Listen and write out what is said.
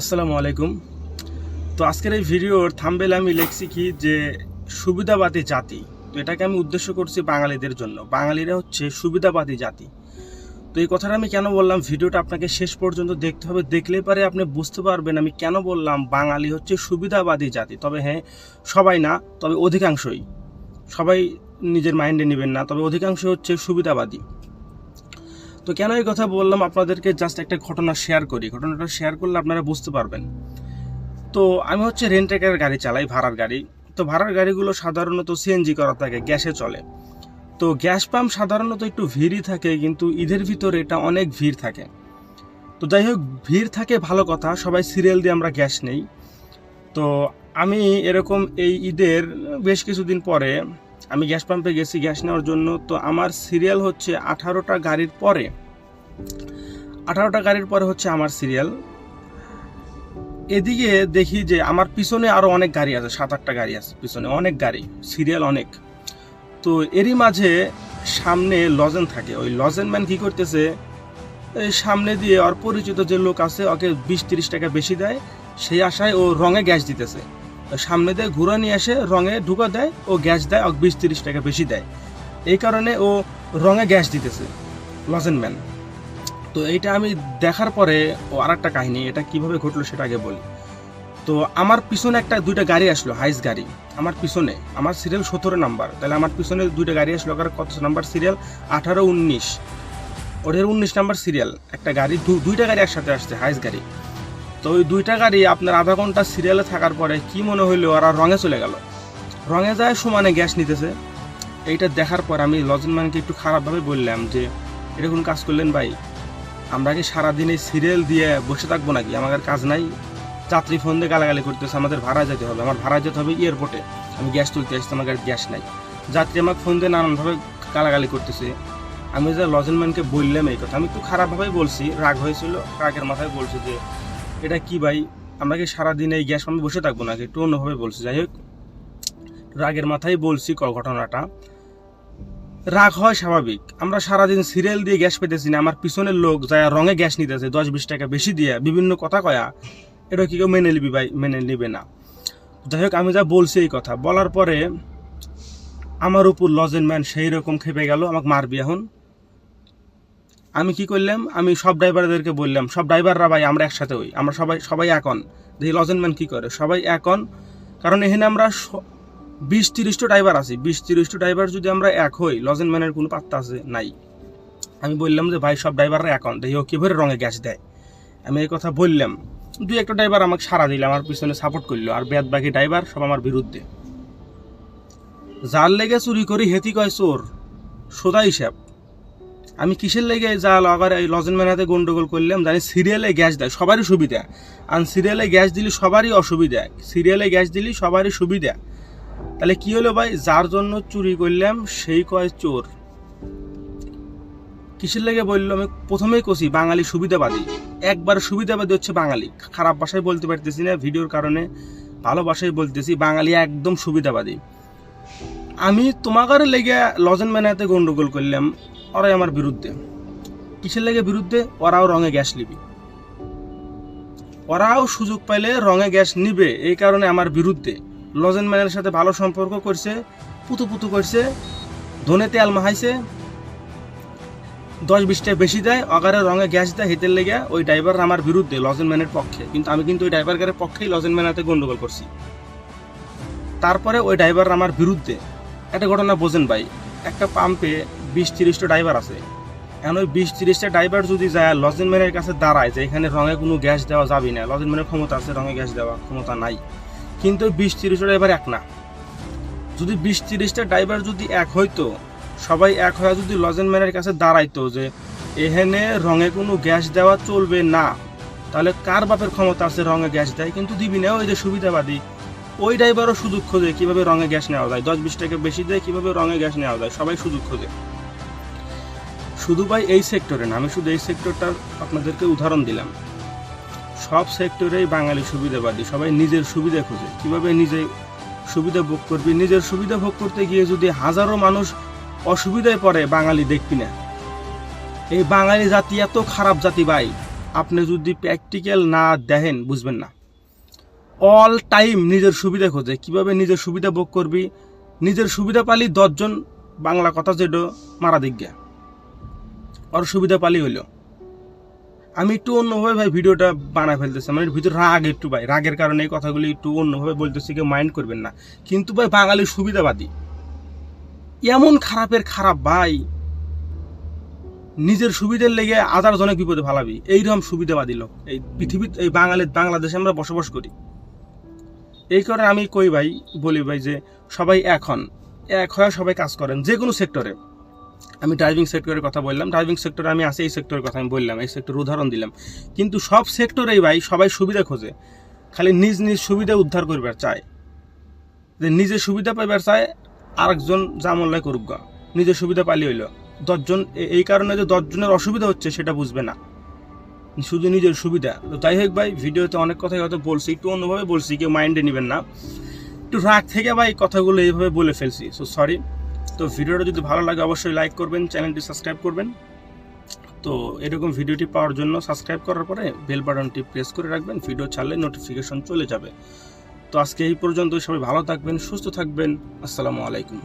আসসালামু আলাইকুম। তো আজকের এই ভিডিওর থাম্বেল আমি লিখছি কি যে সুবিধাবাদী জাতি। তো এটাকে আমি উদ্দেশ্য করছি বাঙালিদের জন্য। বাঙালিরা হচ্ছে সুবিধাবাদী জাতি। তো এই কথাটা আমি কেন বললাম? ভিডিওটা আপনাকে শেষ পর্যন্ত দেখতে হবে। দেখলে পারে আপনি বুঝতে পারবেন আমি কেন বললাম বাঙালি হচ্ছে সুবিধাবাদী জাতি। তবে হ্যাঁ সবাই না, তবে অধিকাংশই। সবাই নিজের মাইন্ডে নেবেন না, তবে অধিকাংশ হচ্ছে সুবিধাবাদী। তো কেন এই কথা বললাম? আপনাদেরকে জাস্ট একটা ঘটনা শেয়ার করি। ঘটনাটা শেয়ার করলে আপনারা বুঝতে পারবেন। তো আমি হচ্ছে রেন্টেকার গাড়ি চালাই, ভাড়ার গাড়ি। তো ভাড়ার গাড়িগুলো সাধারণত সিএনজি করা থাকে, গ্যাসে চলে। তো গ্যাস পাম্প সাধারণত একটু ভিড়ই থাকে, কিন্তু ঈদের ভিতরে এটা অনেক ভিড় থাকে। তো যাই হোক, ভিড় থাকে ভালো কথা, সবাই সিরিয়াল দিয়ে আমরা গ্যাস নেই। তো আমি এরকম এই ঈদের বেশ কিছুদিন পরে আমি গ্যাস পাম্পে গেছি, গ্যাস নেওয়ার জন্য। তো আমার সিরিয়াল হচ্ছে আঠারোটা গাড়ির পরে, আঠারোটা গাড়ির পরে হচ্ছে আমার সিরিয়াল এদিকে দেখি যে আমার পিছনে আরও অনেক গাড়ি আছে সাত আটটা গাড়ি আছে পিছনে, অনেক গাড়ি সিরিয়াল অনেক। তো এরই মাঝে সামনে লজেন থাকে। ওই লজেন ম্যান কী করতেছে? সামনে দিয়ে ওর পরিচিত যে লোক আছে, ওকে বিশ তিরিশ টাকা বেশি দেয়। সেই আশায় ও রঙে গ্যাস দিতেছে। সামনে দিয়ে ঘুরে নিয়ে এসে রঙে ঢুকা দেয় ও গ্যাস দেয় ও বিশ তিরিশ টাকা বেশি দেয়। এই কারণে ও রঙে গ্যাস দিতেছে, লজেন ম্যান। তো এইটা আমি দেখার পরে ও আর একটা কাহিনী, এটা কীভাবে ঘটলো সেটা আগে বলি। তো আমার পিছনে একটা, দুইটা গাড়ি আসলো, হাইস গাড়ি। আমার পিছনে, আমার সিরিয়াল সতেরো নাম্বার। তাহলে আমার পিছনে দুইটা গাড়ি আসলো, ওখানে কত নাম্বার সিরিয়াল আঠারো, উনিশ। ওদের উনিশ নাম্বার সিরিয়াল একটা গাড়ি দুইটা গাড়ি একসাথে আসছে, হাইস গাড়ি। তো ওই দুইটা গাড়ি আপনার আধা ঘণ্টা সিরিয়ালে থাকার পরে কি মনে হইল ওরা রঙে চলে গেল? রঙে যায় সমানে গ্যাস নিতেছে। এইটা দেখার পর আমি লজনম্যানকে একটু খারাপভাবে বললাম যে, এরকম কাজ করলেন ভাই, আমরা কি সারাদিন এই সিরিয়াল দিয়ে বসে থাকব নাকি? আমাদের কাজ নাই। যাত্রী ফোন দিয়ে গালাগালি করতেছে, আমাদের ভাড়া যেতে হবে। আমার ভাড়া যেতে হবে এয়ারপোর্টে আমি গ্যাস তুলতে আসছি আমার কাছে গ্যাস নাই। যাত্রী আমাকে ফোন দিয়ে নানানভাবে গালাগালি করতেছে। আমি যে লজনম্যানকে বললাম এই কথা, আমি একটু খারাপভাবেই বলছি। রাগ হয়েছিল, রাগের মাথায় বলছি যে এটা কি ভাই? আমরা কি সারাদিন এই গ্যাস পাম্পে বসে থাকব নাকি? একটু অন্যভাবে বলছি। যাই হোক, রাগের মাথায় বলছি ঘটনাটা। রাগ হয় স্বাভাবিক। আমরা সারাদিন সিরিয়াল দিয়ে গ্যাস পেতেছি না। আমার পিছনের লোক যায় রঙে গ্যাস নিতেছে দশ বিশ টাকা বেশি দিয়ে, বিভিন্ন কথা কয়া। এটা কি কেউ মেনে নিবি ভাই? মেনে নিবে না। যাই হোক, আমি যা বলছি এই কথা। বলার পরে আমার উপর লজেন ম্যান সেই রকম খেপে গেল, আমাকে মারবি এখন। আমি কি করলাম? আমি সব ড্রাইভারদেরকে বললাম, সব ড্রাইভাররা ভাই আমরা একসাথে হই, আমরা সবাই সবাই এখন দেখি লজেন ম্যান কি করে? সবাই এখন কারণ এখানে আমরা বিশ তিরিশটা ড্রাইভার আছি। বিশ তিরিশটা ড্রাইভার যদি আমরা এক হই লজেন ম্যানের কোনো পাত্তা আছে, নাই। আমি বললাম যে ভাই, সব ড্রাইভাররা এখন দেখি ও কীভাবে রঙে গ্যাস দেয়। আমি এই কথা বললাম। দুই একটা ড্রাইভার আমাকে সারা দিল, আমার পিছনে সাপোর্ট করল। আর বেদ বাকি ড্রাইভার সব আমার বিরুদ্ধে। যার লেগে চুরি করি হেতি কয় চোর? সোজা হিসাব আমি কিসের লেগে যা আবার এই লজেন ম্যানাতে গন্ডগোল করলাম, জানি সিরিয়ালে গ্যাস দেয়, সবারই সুবিধা। আর সিরিয়ালে গ্যাস দিলে সবারই অসুবিধা, সিরিয়ালে গ্যাস দিলে সবারই সুবিধা। তাহলে কি হলো ভাই? যার জন্য চুরি করলাম, সেই কয় চোর। কিসের লেগে বলল? আমি প্রথমেই কষি বাঙালি সুবিধাবাদী। একবার সুবিধাবাদী হচ্ছে বাঙালি। খারাপ ভাষায় বলতে পারতেছি না, ভিডিওর কারণে ভালো ভাষায় বলতেছি, বাঙালি একদম সুবিধাবাদী। আমি তোমাকার লেগে লজেন ম্যানাতে গন্ডগোল করলাম ওরাই আমার বিরুদ্ধে। কিসের লেগে বিরুদ্ধে? ওরাও রঙে গ্যাস নিবি। ওরাও সুযোগ পাইলে রঙে গ্যাস নিবে, এই কারণে আমার বিরুদ্ধে। লজেন ম্যানের সাথে ভালো সম্পর্ক করছে, পুতু পুতু করছে, ধনে তেল মাহাইছে দশ বিশটা বেশি দেয়, অগারে রঙে গ্যাস দেয় হেতের লেগে ওই ড্রাইভার আমার বিরুদ্ধে, লজেন ম্যানের পক্ষে। কিন্তু আমি কিন্তু ওই ড্রাইভারের পক্ষেই লজেন ম্যানাতে গন্ডগোল করছি। তারপরে ওই ড্রাইভার আমার বিরুদ্ধে। একটা ঘটনা বোঝেন ভাই, একটা পাম্পে বিশ তিরিশটা ড্রাইভার আছে। এখন ওই বিশ তিরিশটা ড্রাইভার যদি যায় লজেন ম্যানের কাছে দাঁড়ায় যে এখানে রঙে কোনো গ্যাস দেওয়া যাবে না লজেন ম্যানের ক্ষমতা আছে, রঙে গ্যাস দেওয়া ক্ষমতা নাই। কিন্তু ওই বিশ তিরিশটা ড্রাইভার এক না। যদি বিশ তিরিশটা ড্রাইভার যদি এক হইতো, সবাই এক হয়ে যদি লজেন ম্যানের কাছে দাঁড়াইতো যে এখানে রঙে কোনো গ্যাস দেওয়া চলবে না, তাহলে কার বাপের ক্ষমতা আছে রঙে গ্যাস দেয়? কিন্তু দিবি না, ওই যে সুবিধাবাদী। ওই ড্রাইভারও সুযোগ খোঁজে কীভাবে রঙে গ্যাস নেওয়া যায় দশ বিশ টাকা বেশি দেয় কীভাবে রঙে গ্যাস নেওয়া যায়, সবাই সুযোগ খোঁজে। শুধু ভাই এই সেক্টরে না, আমি শুধু এই সেক্টরটার আপনাদেরকে উদাহরণ দিলাম। সব সেক্টরেই বাঙালি সুবিধাবাদী, সবাই নিজের সুবিধা খোঁজে। কীভাবে নিজে সুবিধা ভোগ করবি? নিজের সুবিধা ভোগ করতে গিয়ে যদি হাজারো মানুষ অসুবিধায় পড়ে বাঙালি দেখবি না। এই বাঙালি জাতি এত খারাপ জাতি ভাই, আপনি যদি প্র্যাকটিক্যাল না দেখেন, বুঝবেন না। অল টাইম নিজের সুবিধা খোঁজে। কীভাবে নিজের সুবিধা ভোগ করবি? নিজের সুবিধা পালি দশজন বাংলা কথা যেটা মারা গিয়া। ওর সুবিধা পালি হইল। আমি একটু অন্যভাবে ভাই ভিডিওটা বানায় ফেলতেছি মানে ভিতরে রাগ একটু ভাই, রাগের কারণে এই কথাগুলি একটু অন্যভাবে বলতেছি, কেউ মাইন্ড করবেন না। কিন্তু ভাই বাঙালির সুবিধাবাদী। এমন খারাপের খারাপ ভাই, নিজের সুবিধার লেগে আদার জনক বিপদে ফালাবি। এইরকম সুবিধাবাদী লোক। এই পৃথিবীর এই বাঙালির বাংলাদেশে আমরা বসবাস করি। এই কারণে আমি কই ভাই, বলি ভাই যে সবাই এখন এক হয়ে সবাই কাজ করেন যে কোনো সেক্টরে আমি ড্রাইভিং সেক্টরের কথা বললাম। ড্রাইভিং সেক্টরে আমি আছি, এই সেক্টরের কথা আমি বললাম, এই সেক্টর উদাহরণ দিলাম। কিন্তু সব সেক্টরেই ভাই সবাই সুবিধা খোঁজে। খালি নিজ নিজ সুবিধা উদ্ধার করবার চায়। যে নিজে সুবিধা পাইবার চায়, আরেকজন জামল্লাই করুক গা। নিজের সুবিধা পালি হইল। দশজন এই কারণে যে দশজনের অসুবিধা হচ্ছে, সেটা বুঝবে না। শুধু নিজের সুবিধা। তো যাই হোক ভাই, ভিডিওতে অনেক কথাই হয়তো বলছি, একটু অন্যভাবে বলছি, কেউ মাইন্ডে নেবেন না। একটু রাগ থেকে ভাই কথাগুলো এইভাবে বলে ফেলছি। সো সরি তো ভিডিওটা যদি ভালো লাগে, অবশ্যই লাইক করবেন চ্যানেলটি সাবস্ক্রাইব করবেন। তো এরকম ভিডিওটি পাওয়ার জন্য সাবস্ক্রাইব করার পরে বেল বাটনটি প্রেস করে রাখবেন ভিডিও ছাড়লে নোটিফিকেশন চলে যাবে। তো আজকে এই পর্যন্ত সবাই ভালো থাকবেন, সুস্থ থাকবেন। আসসালামু আলাইকুম।